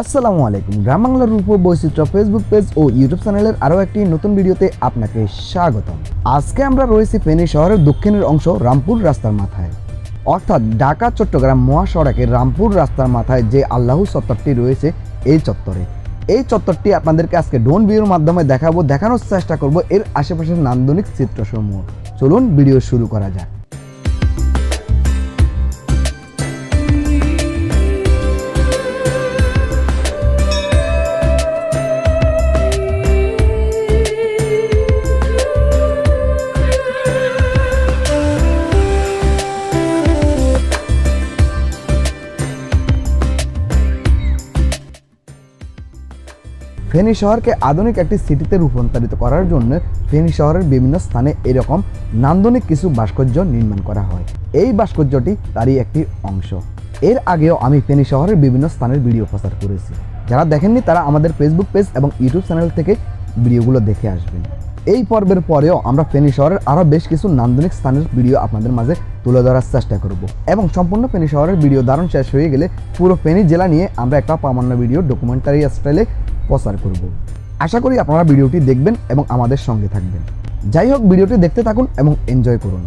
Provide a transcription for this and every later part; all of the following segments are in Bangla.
আসসালামু আলাইকুম। গ্রাম বাংলার রূপ বৈচিত্র্য ফেসবুক পেজ ও ইউটিউব চ্যানেলের আরও একটি নতুন ভিডিওতে আপনাকে স্বাগতম। আজকে আমরা রয়েছি ফেনী শহরের দক্ষিণের অংশ রামপুর রাস্তার মাথায়। অর্থাৎ ঢাকা, চট্টগ্রাম মহাসড়কের রামপুর রাস্তার মাথায় যে আল্লাহ চত্বরটি রয়েছে, এই চত্বরে। এই চত্বরটি আপনাদেরকে আজকে ড্রোন ভিউর মাধ্যমে দেখাবো, দেখানোর চেষ্টা করব এর আশেপাশের নান্দনিক চিত্রসমূহ। চলুন ভিডিও শুরু করা যাক। ফেনী শহরকে আধুনিক একটি সিটিতে রূপান্তরিত করার জন্য ফেনী শহরের বিভিন্ন স্থানে এরকম নান্দনিক কিছু ভাস্কর্য নির্মাণ করা হয়। এই ভাস্কর্যটি তারই একটি অংশ। এর আগেও আমি ফেনী শহরের বিভিন্ন স্থানের ভিডিও প্রচার করেছি। যারা দেখেননি তারা আমাদের ফেসবুক পেজ এবং ইউটিউব চ্যানেল থেকে ভিডিওগুলো দেখে আসবেন। এই পর্বের পরেও আমরা ফেনী শহরের আরও বেশ কিছু নান্দনিক স্থানের ভিডিও আপনাদের মাঝে তুলে ধরার চেষ্টা করব। এবং সম্পূর্ণ ফেনী শহরের ভিডিও দারুণ শেষ হয়ে গেলে পুরো ফেনী জেলা নিয়ে আমরা একটা প্রামাণ্য ভিডিও ডকুমেন্টারি স্টাইলে প্রচার করব। আশা করি আপনারা ভিডিওটি দেখবেন এবং আমাদের সঙ্গে থাকবেন। যাই হোক, ভিডিওটি দেখতে থাকুন এবং এনজয় করুন।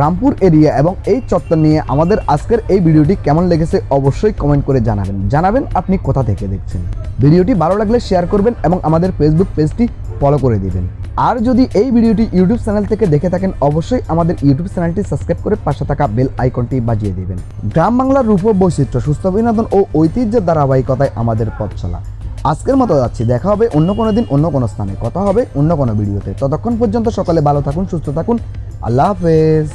রামপুর এরিয়া এবং এই চত্বর নিয়ে আমাদের আজকের এই ভিডিওটি কেমন লেগেছে অবশ্যই কমেন্ট করে জানাবেন। জানাবেন আপনি কোথা থেকে দেখছেন। ভিডিওটি ভালো লাগলে শেয়ার করবেন এবং আমাদের ফেসবুক পেজটি ফলো করে দিবেন। আর যদি এই ভিডিওটি ইউটিউব চ্যানেল থেকে দেখে থাকেন, অবশ্যই আমাদের ইউটিউব চ্যানেলটি সাবস্ক্রাইব করে পাশে থাকা বেল আইকনটি বাজিয়ে দিবেন। গ্রাম বাংলার রূপ বৈচিত্র্য, সুস্থ বিনোদন ও ঐতিহ্যের ধারাবাহিকতায় আমাদের পথ চলা। আজকের মতো যাচ্ছি। দেখা হবে অন্য কোনো দিন, অন্য কোনো স্থানে। কথা হবে অন্য কোনো ভিডিওতে। ততক্ষণ পর্যন্ত সকালে ভালো থাকুন, সুস্থ থাকুন। আল্লাহ হাফেজ